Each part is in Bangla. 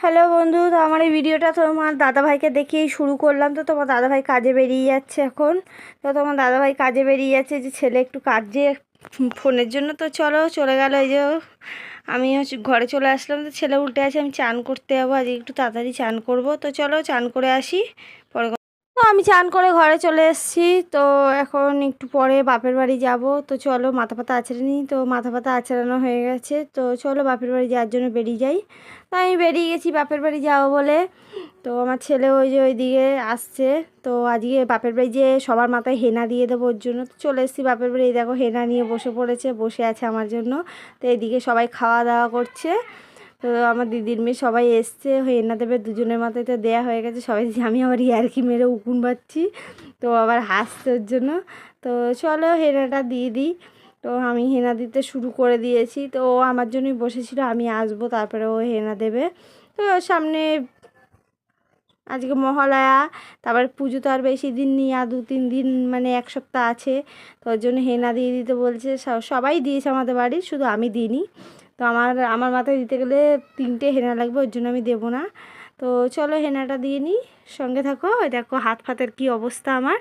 হ্যালো বন্ধু, তো আমার এই ভিডিওটা তোমার দাদাভাইকে দেখিয়েই শুরু করলাম। তো তোমার দাদাভাই কাজে বেরিয়ে যাচ্ছে এখন। তো তোমার দাদাভাই কাজে বেরিয়ে যাচ্ছে, যে ছেলে একটু কাজে ফোনের জন্য। তো চলো, চলে গেল এই যে আমি হচ্ছে ঘরে চলে আসলাম, তো ছেলে উল্টে আছে, আমি চান করতে যাব। আজ একটু তাড়াতাড়ি চান করব। তো চলো, চান করে আসি, পরে তো আমি চান করে ঘরে চলে এসেছি। তো এখন একটু পরে বাপের বাড়ি যাব। তো চলো মাথা পাতা আছড়ে নিই। তো মাথা পাতা আছড়ানো হয়ে গেছে। তো চলো বাপের বাড়ি যাওয়ার জন্য বেরিয়ে যাই। তো আমি বেরিয়ে গেছি বাপের বাড়ি যাব বলে। তো আমার ছেলে ওই যে ওইদিকে আসছে। তো আজকে বাপের বাড়ি যে সবার মাথায় হেনা দিয়ে দেবো ওর জন্য। তো চলে এসেছি বাপের বাড়ি। দেখো হেনা নিয়ে বসে পড়েছে। বসে আছে আমার জন্য। তো এইদিকে সবাই খাওয়া দাওয়া করছে। তো আমার দিদির মেয়ে সবাই এসছে হেনা দেবে দুজনের মাথায় তো দেয়া হয়ে গেছে, সবাই আমি আবার ইয়ারকি মেরে উকুন পাচ্ছি তো আবার হাসছে ওর জন্য। তো চলো হেনাটা দিয়ে দিই, তো আমি হেনা দিতে শুরু করে দিয়েছি, তো ও আমার জন্যই বসেছিল, আমি আসব, তারপরে ও হেনা দেবে। তো সামনে আজকে মহালয়া, তারপর পুজো তো আর বেশি দিন নেই, আর দু তিন দিন মানে এক সপ্তাহ আছে, তো ওর জন্য হেনা দিয়ে দিতে বলছে সবাই দিয়েছে আমাদের বাড়ির শুধু আমি দিইনি। তো আমার আমার মাথায় দিতে গেলে তিনটে হেনা লাগবে, ওর জন্য আমি দেবো না। তো চলো হেনাটা দিয়ে নিই। সঙ্গে থাকো দেখো হাত ফাতের কী অবস্থা আমার।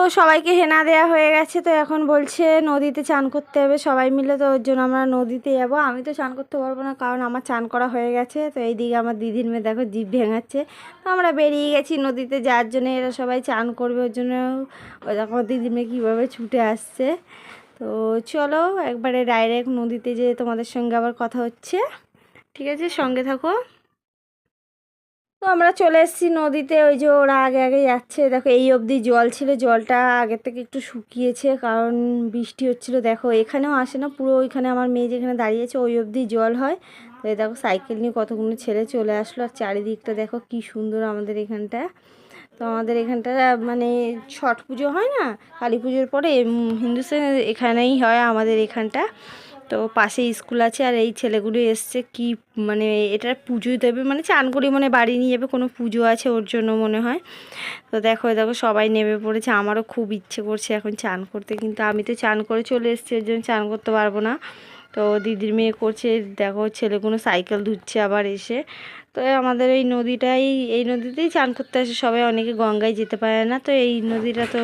তো সবাইকে হেনা দেয়া হয়ে গেছে, তো এখন বলছে নদীতে চান করতে হবে সবাই মিলে, তো ওর জন্য আমরা নদীতে যাব। আমি তো চান করতে পারব না, কারণ আমার চান করা হয়ে গেছে, তো এইদিকে আমার দিদির মেয়ে দেখো জিভ ভেঙাচ্ছে। তো আমরা বেরিয়ে গেছি নদীতে যাওয়ার জন্য এরা সবাই চান করবে, ওর জন্য ওই দেখো দিদির মেয়ে কীভাবে ছুটে আসছে। তো চলো একবারে ডাইরেক্ট নদীতে যেয়ে তোমাদের সঙ্গে আবার কথা হচ্ছে। ঠিক আছে, সঙ্গে থাকো। তো আমরা চলে এসেছি নদীতে, ওই যে ওরা আগে আগে যাচ্ছে। দেখো, এই অবধি জল ছিল, জলটা আগের থেকে একটু শুকিয়েছে, কারণ বৃষ্টি হচ্ছিল। দেখো, এখানেও আসে না, পুরো ওইখানে আমার মেয়ে যেখানে দাঁড়িয়েছে, ওই অবধি জল হয়। তো এই দেখো, সাইকেল নিয়ে কতগুলো ছেলে চলে আসলো, আর চারিদিকটা দেখো কি সুন্দর আমাদের এখানটা। তো আমাদের এখানটা মানে ছট পুজো হয় না, কালী পুজোর পরে হিন্দুস্তান এখানেই হয় আমাদের এখানটা। তো পাশে স্কুল আছে আর এই ছেলেগুলো এসছে কি মানে এটার পুজো দেবে মানে চান করি মানে বাড়ি নিয়ে যাবে, কোনো পুজো আছে ওর জন্য মনে হয়। তো দেখো দেখো সবাই নেমে পড়েছে, আমারও খুব ইচ্ছে করছে এখন চান করতে, কিন্তু আমি তো চান করে চলে এসেছি ওর জন্য চান করতে পারব না। তো দিদির মেয়ে করছে, দেখো ছেলেগুলো সাইকেল ধুচ্ছে আবার এসে। তো আমাদের এই নদীটাই, এই নদীতেই চান করতে আসে, সবাই অনেকে গঙ্গায় যেতে পারে না, তো এই নদীটা তো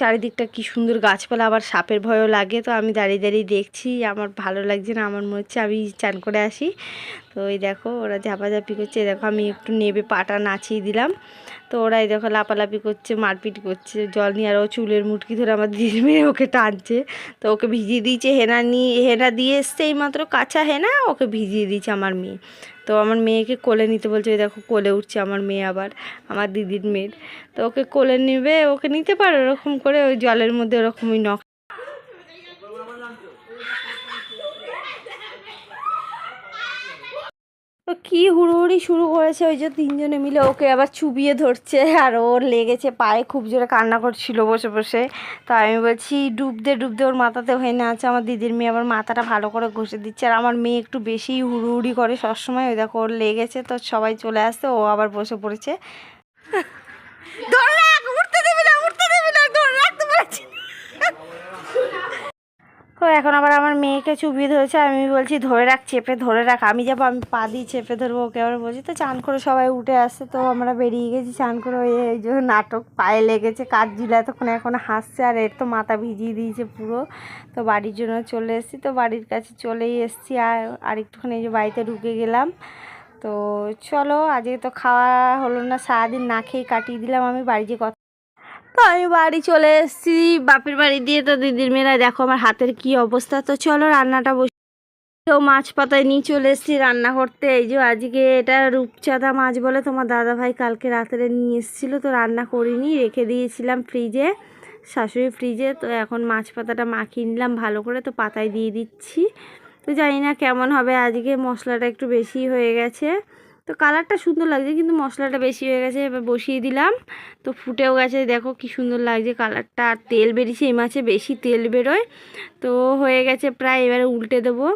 চারিদিকটা কি সুন্দর গাছপালা, আবার সাপের ভয়ও লাগে। তো আমি দাঁড়িয়ে দাঁড়িয়ে দেখছি, আমার ভালো লাগছে না, আমার মনে হচ্ছে আমি চান করে আসি। তো ওই দেখো, ওরা ঝাপাঝাপি করছে। এই দেখো, আমি একটু নেবে পাটা নাচিয়ে দিলাম। তো ওরা এই দেখো, লাপালাপি করছে, মারপিট করছে। জল নিয়ে আর ও চুলের মুটকি ধরে আমার দিদি মেয়ে ওকে টানছে। তো ওকে ভিজিয়ে দিয়েছে, হেনা নিয়ে, হেনা দিয়ে এসছে এইমাত্র কাঁচা হেনা, ওকে ভিজিয়ে দিয়েছে আমার মেয়ে। তো আমার মেয়েকে কোলে নিতে বলছে ওই দেখো, কোলে উঠছে আমার মেয়ে আবার, আমার দিদির মেয়ের। তো ওকে কোলে নেবে, ওকে নিতে পারে ওরকম করে, ওই জলের মধ্যে ওরকমই নখ কি হুড়োহুড়ি শুরু করেছে? ওই যে তিনজনে মিলে ওকে আবার চুবিয়ে ধরছে। আর ওর লেগেছে পায়ে খুব জোরে কান্না করছিল বসে বসে। তো আমি বলছি ডুবতে ডুবতে ওর মাথাতে হয়ে না আছে। আমার দিদির মেয়ে আবার মাথাটা ভালো করে ঘষে দিচ্ছে। আর আমার মেয়ে একটু বেশি হুড়োহুড়ি করে সবসময়। ওই দেখো, ওর লেগেছে তো সবাই চলে আসছে। ও আবার বসে পড়েছে। ধরে রাখ উঠতে দেবে না উঠতে দেবে না ধরে রাখতে পারছি না। তো এখন আবার আমার মেয়েকে চুবিয়ে ধরেছে, আমি বলছি, ধরে রাখ, চেপে ধরে রাখ, আমি যাব, আমি পা দিয়ে চেপে ধরবো ওকে। আবার বলছি, তো চান করে সবাই উঠে আসছে, তো আমরা বেরিয়ে গেছি, চান করে ওই, এই যে নাটক পায়ে লেগেছে, কাজ ঝুলে এতক্ষণ এখন হাসছে, আর এর তো মাথা ভিজিয়ে দিয়েছে পুরো। তো বাড়ির জন্য চলে এসেছি, তো বাড়ির কাছে চলেই এসেছি, আর আর একটুখানি এই যে বাড়িতে ঢুকে গেলাম। তো চলো, আজকে তো খাওয়া হলো না, সারাদিন না খেয়ে কাটিয়ে দিলাম আমি, বাড়ি যে কথা তো আমি বাড়ি চলে এসেছি। বাপের বাড়ি দিয়ে তো দিদির মেয়েরা দেখো আমার হাতের কি অবস্থা। তো চলো রান্নাটা বসে তো মাছ পাতায় নিয়ে চলে এসেছি রান্না করতে। এই যে আজকে এটা রূপচাঁদা মাছ বলে তোমার দাদা ভাই কালকে রাত্রে নিয়ে এসেছিল। তো রান্না করিনি, রেখে দিয়েছিলাম ফ্রিজে, শাশুড়ি ফ্রিজে। তো এখন মাছ পাতাটা মাখিয়ে নিলাম ভালো করে। তো পাতায় দিয়ে দিচ্ছি। তো জানি না কেমন হবে। আজকে মশলাটা একটু বেশি হয়ে গেছে। তো কালারটা সুন্দর লাগছে, কিন্তু মশলাটা বেশি হয়ে গেছে, এবার বসিয়ে দিলাম। তো ফুটেও গেছে, দেখো কি সুন্দর লাগছে কালারটা, আর তেল বেরিয়েছে, এই মাছে বেশি তেল বেরোয়। তো হয়ে গেছে প্রায়, এবারে উল্টে দেবো।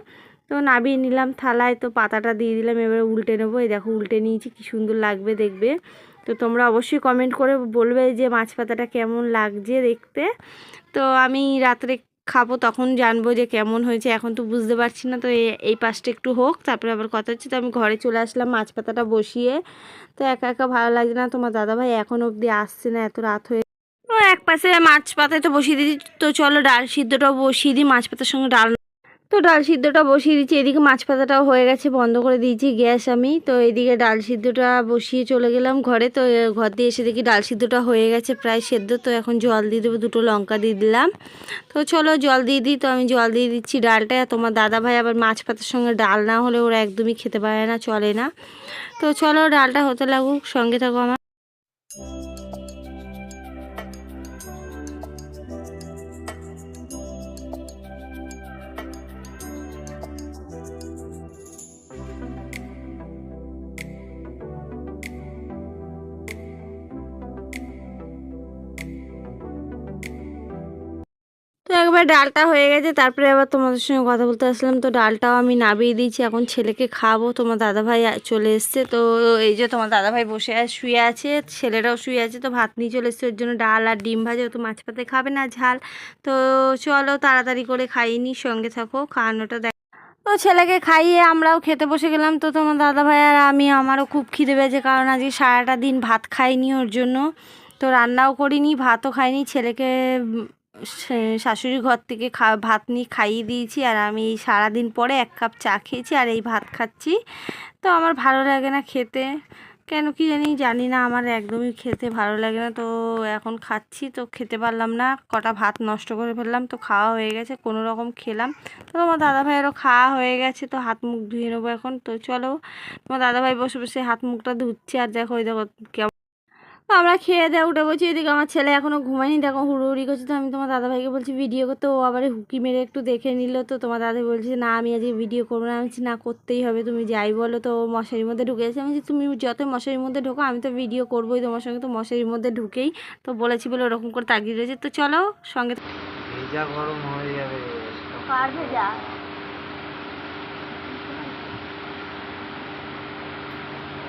তো নাবিয়ে নিলাম থালায়, তো পাতাটা দিয়ে দিলাম, এবারে উল্টে নেব। এই দেখো, উল্টে নিয়েছি, কি সুন্দর লাগবে দেখবে। তো তোমরা অবশ্যই কমেন্ট করে বলবে যে মাছ পাতাটা কেমন লাগছে দেখতে। তো আমি রাত্রে খাব, তখন জানব যে কেমন হয়েছে। এখন তো বুঝতে পারছি না, তো এই পাশটা একটু হোক। তারপরে আবার কথা হচ্ছে, তো আমি ঘরে চলে আসলাম মাছ পাতাটা বসিয়ে। তো একা একা ভালো লাগছে না, তোমার দাদাভাই এখন অবধি আসছে না, এত রাত হয়ে ও, এক পাশে মাছ পাতায় তো বসিয়ে দিয়েছি। তো চলো ডাল সিদ্ধটাও বসিয়ে দিই, মাছ পাতার সঙ্গে ডাল তো ডাল সিদ্ধটা বসিয়ে দিচ্ছি। এদিকে মাছ পাতাটাও হয়ে গেছে, বন্ধ করে দিয়েছি গ্যাস আমি। তো এদিকে ডাল সিদ্ধটা বসিয়ে চলে গেলাম ঘরে। তো ঘর দিয়ে এসে দেখি ডাল সিদ্ধটা হয়ে গেছে প্রায় সেদ্ধ। তো এখন জল দিয়ে দেবো, দুটো লঙ্কা দিয়ে দিলাম। তো চলো জল দিয়ে দিই। তো আমি জল দিয়ে দিচ্ছি ডালটা। তোমার দাদা ভাই আবার মাছ পাতার সঙ্গে ডাল না হলে ওরা একদমই খেতে পারে না, চলে না। তো চলো ডালটা হতে লাগুক, সঙ্গে থাকো আমার। তো একবার ডালটা হয়ে গেছে, তারপরে আবার তোমাদের সঙ্গে কথা বলতে আসলাম। তো ডালটাও আমি নাবিয়ে দিয়েছি, এখন ছেলেকে খাব। তোমার দাদাভাই চলে এসছে, তো এই যে তোমার দাদাভাই বসে শুয়ে আছে ছেলেরাও শুয়ে আছে, তো ভাত নিয়ে চলে এসছে। ওর জন্য ডাল আর ডিম ভাজা, ও তো মাছ পাতে খাবে না, ঝাল। তো চলো তাড়াতাড়ি করে খাইনি সঙ্গে থাকো, খাওয়ানোটা দেখ। তো ছেলেকে খাইয়ে আমরাও খেতে বসে গেলাম। তো তোমার দাদাভাই আর আমি, আমারও খুব খিদে পেয়েছে, কারণ আজকে সারাটা দিন ভাত খাইনি ওর জন্য। তো রান্নাও করিনি, ভাতও খাইনি, ছেলেকে শাশুড়ির ঘর থেকে খা, ভাত নিয়ে খাইয়ে দিয়েছি আর আমি সারাদিন পরে এক কাপ চা খেয়েছি আর এই ভাত খাচ্ছি। তো আমার ভালো লাগে না খেতে। কেন কি জানি জানি না, আমার একদমই খেতে ভালো লাগে না। তো এখন খাচ্ছি, তো খেতে পারলাম না। কটা ভাত নষ্ট করে ফেললাম, তো খাওয়া হয়ে গেছে, কোনো রকম খেলাম। তো তোমার দাদাভাইয়েরও খাওয়া হয়ে গেছে, তো হাত মুখ ধুয়ে নেব এখন। তো চলো, তোমার দাদাভাই বসে বসে হাত মুখটা ধুচ্ছে আর দেখো, ওই দেখো কেমন আমরা খেয়ে দিয়ে উঠে বলছি এদিকে আমার ছেলে এখনও ঘুমায়নি। দেখো হুড়োহুড়ি করছে তো আমি তোমার দাদাভাইকে বলছি ভিডিও করতে ও আবার হুকি মেরে একটু দেখে নিল তো তোমার দাদা বলছে না আমি আজকে ভিডিও করব না। আমি বলছি না করতেই হবে তুমি যাই বলো। তো ও মশারির মধ্যে ঢুকে গেছে। আমি বলছি তুমি যতই মশারির মধ্যে ঢোকো আমি তো ভিডিও করবোই তোমার সঙ্গে তো মশারির মধ্যে ঢুকেই। তো বলেছি বলে ওরকম করে তাকিয়ে রয়েছে। তো চলো সঙ্গে ভেজা গরম হয়ে যাবে কার ভেজা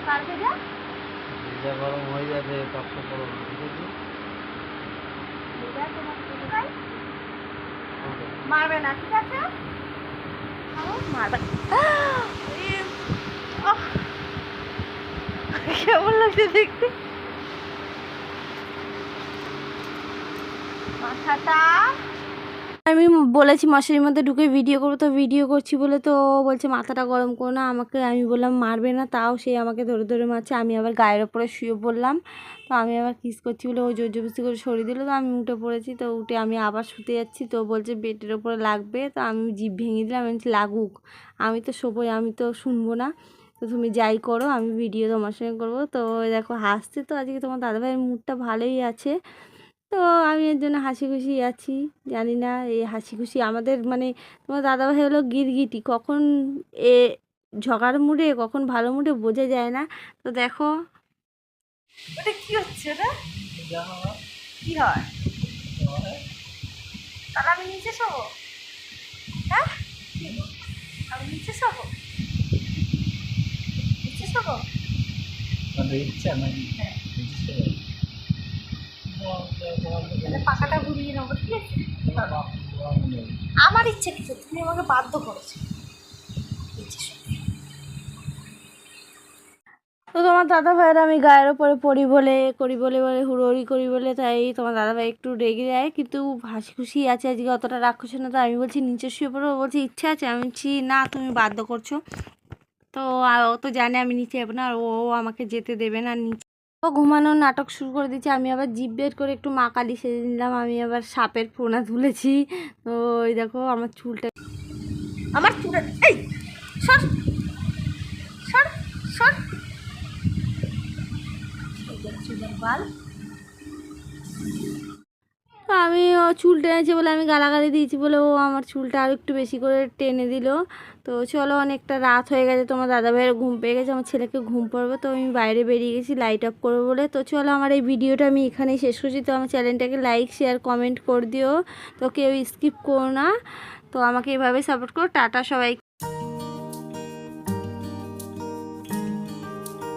কার ভেজা ভেজা গরম হয়ে যাবে কষ্ট করো না, ঠিক আছে? মারবে না, ঠিক আছে? কেমন লাগছে দেখতে? মাথাটা আমি বলেছি মশারির মধ্যে ঢুকে ভিডিও করব, তো ভিডিও করছি বলে তো বলছে, মাথাটা গরম করো না, আমাকে আমি বললাম, মারবে না, তাও সে আমাকে ধরে ধরে মারছে, আমি আবার গায়ের ওপরে শুয়ে পড়লাম, তো আমি আবার কিস করছি বলে ও জোর জবস্তি করে সরিয়ে দিল, তো আমি উঠে পড়েছি, তো উঠে আমি আবার শুতে যাচ্ছি, তো বলছে, বেডের ওপরে লাগবে, তো আমি জিভ ভেঙে দিলাম, আমি লাগুক, আমি তো শোবই আমি তো শুনব না, তো তুমি যাই করো, আমি ভিডিও তোমার সঙ্গে করব তো দেখো হাসছে, তো আজকে তোমার দাদাভাইয়ের মুডটা ভালোই আছে তো আমি এর জন্য হাসি খুশি আছি জানি না এই হাসি খুশি আমাদের মানে তোমার দাদাভাই হলো গিরগিটি কখন এ ঝগার মুডে কখন ভালো মুডে বোঝা যায় না। তো দেখো। ওটা কি হচ্ছে ওটা কি হয়? তাহলে আমি নিচে শোবো? হ্যাঁ? আমি নিচে শোবো? নিচে শোবো? ইচ্ছা নাকি? তাহলে পাখাটা ঘুরিয়ে নেব, ঠিক আছে? আমার ইচ্ছে কিছু, তুমি আমাকে বাধ্য করেছ। তো তোমার দাদা ভাইয়ের, আমি গায়ের ওপরে পড়ি বলে, করি বলে বলে, হুড়োহুড়ি করি বলে, তাই তোমার দাদা ভাই একটু রেগে যায়, কিন্তু হাসি খুশি আছে আজকে অতটা রাক্ষস না তো আমি বলছি নিচে শুয়ে পড়ব বলছি, ইচ্ছা আছে? আমি বলছি, না, তুমি বাধ্য করছ। তো, ও তো জানে আমি নিচে যাব না, আর ও আমাকে যেতে দেবে না, নিচে ও ঘুমানোর নাটক শুরু করে দিচ্ছি আমি আবার জিভ বের করে একটু মা কালি সেজে নিলাম। আমি আবার সাপের ফোনা তুলেছি। তো ওই দেখো, আমার চুলটা আমার চুলটা এই, সর সর সর। চুলের বাল। আমি, ও চুল টেনেছে বলে আমি গালাগালি দিয়েছি বলে ও আমার চুলটা আর একটু বেশি করে টেনে দিল। তো চলো, অনেকটা রাত হয়ে গেছে, তোমার দাদা ভাইয়ের ঘুম পেয়ে গেছে, আমার ছেলেকে ঘুম পড়বে, তো আমি বাইরে বেরিয়ে গেছি লাইট অফ করব বলে। তো চলো, আমার এই ভিডিওটা আমি এখানেই শেষ করছি। তো আমার চ্যানেলটাকে লাইক শেয়ার কমেন্ট করে দিও। তো কেউ স্কিপ করো না। তো আমাকে এভাবে সাপোর্ট করো। টাটা সবাই